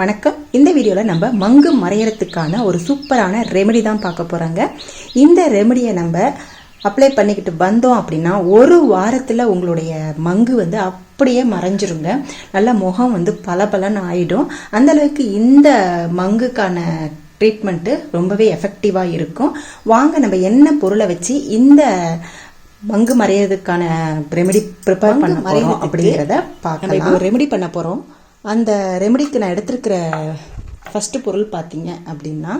வணக்கம். இந்த வீடியோவில் நம்ம மங்கு மறையறதுக்கான ஒரு சூப்பரான ரெமெடி தான் பார்க்க போகிறாங்க இந்த ரெமெடியை நம்ம அப்ளை பண்ணிக்கிட்டு வந்தோம் அப்படின்னா ஒரு வாரத்தில் உங்களுடைய மங்கு வந்து அப்படியே மறைஞ்சிருங்க. நல்ல முகம் வந்து பளபளன்னு ஆயிடும். அந்த அளவுக்கு இந்த மங்குக்கான ட்ரீட்மெண்ட்டு ரொம்பவே எஃபெக்டிவாக இருக்கும். வாங்க நம்ம என்ன பொருளை வச்சு இந்த மங்கு மறையறதுக்கான ரெமெடி ப்ரிப்பேர் பண்ண போகிறோம் அப்படிங்கிறத பார்க்கலாம். ரெமெடி பண்ண போகிறோம் அந்த ரெமெடிக்கு நான் எடுத்திருக்கிற ஃபஸ்ட்டு பொருள் பார்த்தீங்க அப்படின்னா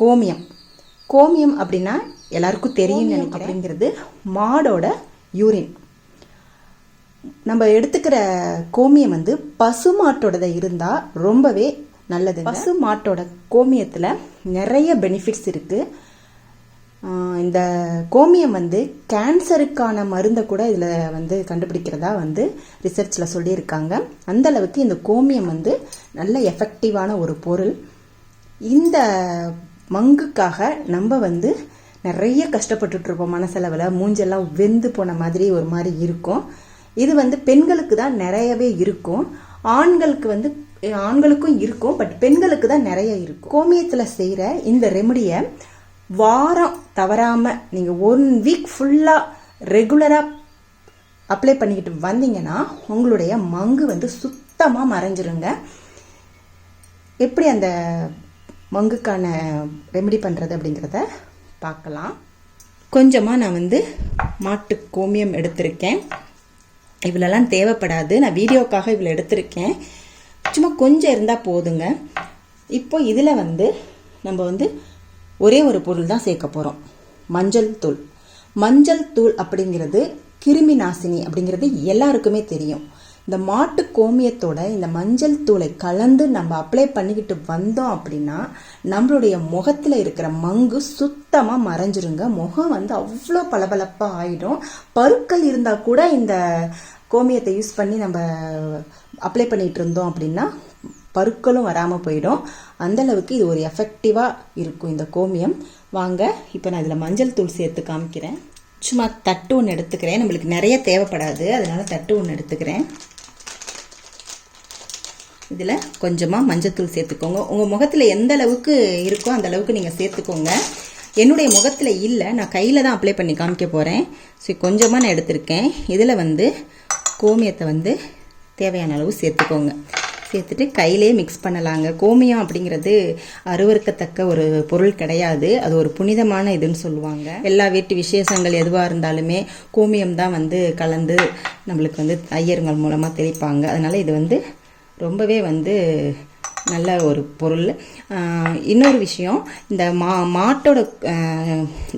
கோமியம். கோமியம் அப்படின்னா எல்லாருக்கும் தெரியும் நினைக்கிறேன். அப்படிங்கிறது மாடோட யூரின் நம்ம எடுத்துக்கிற கோமியம் வந்து பசு மாட்டோடத இருந்தால் ரொம்பவே நல்லது பசு மாட்டோட கோமியத்தில் நிறைய பெனிஃபிட்ஸ் இருக்குது இந்த கோமியம் வந்து கேன்சருக்கான மருந்தை கூட இதில் வந்து கண்டுபிடிக்கிறதா வந்து ரிசர்ச்சில் சொல்லியிருக்காங்க. அந்த அளவுக்கு இந்த கோமியம் வந்து நல்ல எஃபெக்டிவான ஒரு பொருள். இந்த மங்குக்காக நம்ம வந்து நிறைய கஷ்டப்பட்டுட்ருப்போம் மனசளவில் மூஞ்செல்லாம் வெந்து போன மாதிரி ஒரு மாதிரி இருக்கும். இது வந்து பெண்களுக்கு தான் நிறையவே இருக்கும். ஆண்களுக்கு வந்து ஆண்களுக்கும் இருக்கும் பட் பெண்களுக்கு தான் நிறைய இருக்கும். கோமியத்தில் செய்கிற இந்த ரெமடியை வாரம் தவறாமல் நீங்கள் ஒன் வீக் ஃபுல்லாக ரெகுலராக அப்ளை பண்ணிக்கிட்டு வந்தீங்கன்னா உங்களுடைய மங்கு வந்து சுத்தமாக மறைஞ்சிருங்க. எப்படி அந்த மங்குக்கான ரெமெடி பண்ணுறது அப்படிங்கிறத பார்க்கலாம். கொஞ்சமாக நான் வந்து மாட்டு கோமியம் எடுத்திருக்கேன். இவ்வளோலாம் தேவைப்படாது. நான் வீடியோக்காக இவ்வளோ எடுத்திருக்கேன். சும்மா கொஞ்சம் இருந்தால் போதுங்க. இப்போ இதில் வந்து நம்ம வந்து ஒரே ஒரு பொருள் தான் சேர்க்க போகிறோம் மஞ்சள் தூள். மஞ்சள் தூள் அப்படிங்கிறது கிருமி நாசினி அப்படிங்கிறது எல்லாருக்குமே தெரியும். இந்த மாட்டு கோமியத்தோட இந்த மஞ்சள் தூளை கலந்து நம்ம அப்ளை பண்ணிக்கிட்டு வந்தோம் அப்படின்னா நம்மளுடைய முகத்தில் இருக்கிற மங்கு சுத்தமாக மறைஞ்சிருங்க. முகம் வந்து அவ்வளோ பளபளப்பாக ஆகிடும் பருக்கள் இருந்தால் கூட இந்த கோமியத்தை யூஸ் பண்ணி நம்ம அப்ளை பண்ணிகிட்டு இருந்தோம் அப்படின்னா பருக்களும் வராமல் போயிடும். அந்தளவுக்கு இது ஒரு எஃபெக்டிவாக இருக்கும் இந்த கோமியம். வாங்க இப்போ நான் இதில் மஞ்சள் தூள் சேர்த்து காமிக்கிறேன். சும்மா தட்டு ஒன்று எடுத்துக்கிறேன். நம்மளுக்கு நிறைய தேவைப்படாது. அதனால் தட்டு ஒன்று எடுத்துக்கிறேன். இதில் கொஞ்சமாக மஞ்சத்தூள் சேர்த்துக்கோங்க. உங்கள் முகத்தில் எந்த அளவுக்கு இருக்கோ அந்த அளவுக்கு நீங்கள் சேர்த்துக்கோங்க. என்னுடைய முகத்தில் இல்லை. நான் கையில் தான் அப்ளை பண்ணி காமிக்க போகிறேன் ஸோ கொஞ்சமாக நான் எடுத்திருக்கேன். இதில் வந்து கோமியத்தை வந்து தேவையான அளவு சேர்த்துக்கோங்க. சேர்த்துட்டு கையிலே மிக்ஸ் பண்ணலாங்க. கோமியம் அப்படிங்கிறது அருவறுக்கத்தக்க ஒரு பொருள் கிடையாது. அது ஒரு புனிதமான இதுன்னு சொல்லுவாங்க. எல்லா வீட்டு விசேஷங்கள் எதுவாக இருந்தாலுமே கோமியம் தான் வந்து கலந்து நம்மளுக்கு வந்து ஐயருங்கள் மூலமாக தெளிப்பாங்க. அதனால் இது வந்து ரொம்பவே வந்து நல்ல ஒரு பொருள். இன்னொரு விஷயம் இந்த மா மாட்டோட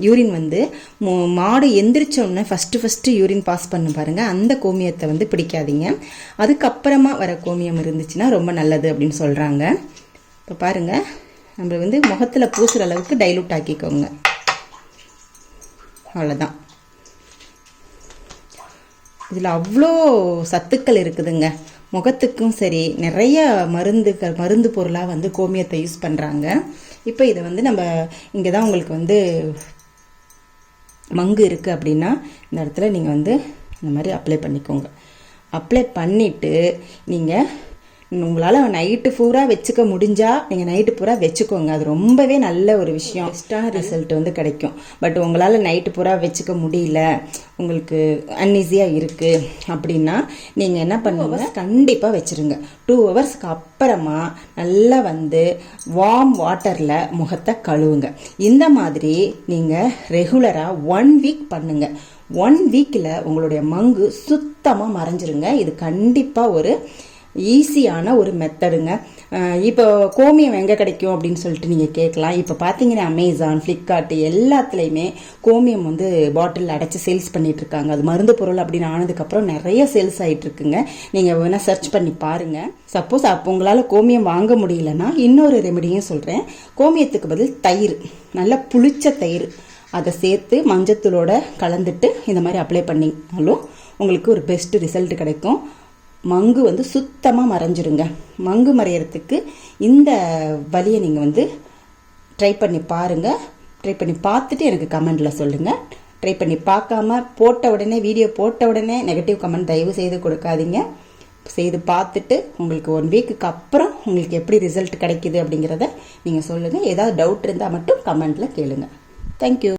யூரின் வந்து மாடு எந்திரிச்சோடனே ஃபஸ்ட்டு ஃபஸ்ட்டு யூரின் பாஸ் பண்ண பாருங்கள் அந்த கோமியத்தை வந்து பிடிக்காதீங்க. அதுக்கப்புறமா வர கோமியம் இருந்துச்சுன்னா ரொம்ப நல்லது அப்படின்னு சொல்கிறாங்க இப்போ பாருங்கள் நம்ம வந்து முகத்தில் பூசுகிற அளவுக்கு டைலூட் ஆக்கிக்கோங்க. அவ்வளோதான் இதில் அவ்வளோ சத்துக்கள் இருக்குதுங்க. முகத்துக்கும் சரி நிறைய மருந்துகள் மருந்து பொருளாக வந்து கோமியத்தை யூஸ் பண்ணுறாங்க இப்போ இதை வந்து நம்ம இங்கே தான் உங்களுக்கு வந்து மங்கு இருக்குது அப்படின்னா இந்த இடத்துல நீங்கள் வந்து இந்த மாதிரி அப்ளை பண்ணிக்கோங்க. அப்ளை பண்ணிவிட்டு நீங்கள் உங்களால் நைட்டு பூரா வச்சுக்க முடிஞ்சால் நீங்கள் நைட்டு பூரா வச்சுக்கோங்க. அது ரொம்பவே நல்ல ஒரு விஷயம். பெஸ்ட்டான ரிசல்ட் வந்து கிடைக்கும். பட் உங்களால் நைட்டு பூரா வச்சுக்க முடியல உங்களுக்கு அன்ஈஸியாக இருக்குது அப்படின்னா நீங்கள் என்ன பண்ணுவோங்க கண்டிப்பாக வச்சுருங்க. டூ ஹவர்ஸ்க்கு அப்புறமா நல்லா வந்து வார்ம் வாட்டரில் முகத்தை கழுவுங்க. இந்த மாதிரி நீங்கள் ரெகுலராக ஒன் வீக் பண்ணுங்கள் ஒன் வீக்கில் உங்களுடைய மங்கு சுத்தமாக மறைஞ்சிருங்க. இது கண்டிப்பாக ஒரு ஈஸியான ஒரு மெத்தடுங்க. இப்போ கோமியம் எங்கே கிடைக்கும் அப்படின்னு சொல்லிட்டு நீங்கள் கேட்கலாம். இப்போ பார்த்தீங்கன்னா அமேசான் ஃப்ளிப்கார்ட் எல்லாத்துலேயுமே கோமியம் வந்து பாட்டில் அடைச்சி சேல்ஸ் பண்ணிகிட்ருக்காங்க இருக்காங்க. அது மருந்து பொருள் அப்படின்னு ஆனதுக்கப்புறம் நிறைய சேல்ஸ் ஆகிட்டு இருக்குங்க. நீங்கள் வேணால் சர்ச் பண்ணி பாருங்கள் சப்போஸ் அப்போ உங்களால் கோமியம் வாங்க முடியலன்னா இன்னொரு ரெமெடியும் சொல்கிறேன் கோமியத்துக்கு பதில் தயிர். நல்லா புளிச்ச தயிர். அதை சேர்த்து மஞ்சத்தூளோட கலந்துட்டு இந்த மாதிரி அப்ளை பண்ணினாலும் உங்களுக்கு ஒரு பெஸ்ட் ரிசல்ட் கிடைக்கும். மங்கு வந்து சுத்தமாக மறைஞ்சிருங்க. மங்கு மறையிறதுக்கு இந்த வழியை நீங்கள் வந்து ட்ரை பண்ணி பாருங்கள் ட்ரை பண்ணி பார்த்துட்டு எனக்கு கமெண்டில் சொல்லுங்கள் ட்ரை பண்ணி பார்க்காம போட்ட உடனே வீடியோ போட்ட உடனே நெகட்டிவ் கமெண்ட் தயவு செய்து கொடுக்காதீங்க. செய்து பார்த்துட்டு உங்களுக்கு ஒன் வீக்குக்கு அப்புறம் உங்களுக்கு எப்படி ரிசல்ட் கிடைக்குது அப்படிங்கிறத நீங்கள் சொல்லுங்கள் ஏதாவது டவுட் இருந்தால் மட்டும் கமெண்ட்டில் கேளுங்கள் தேங்க்யூ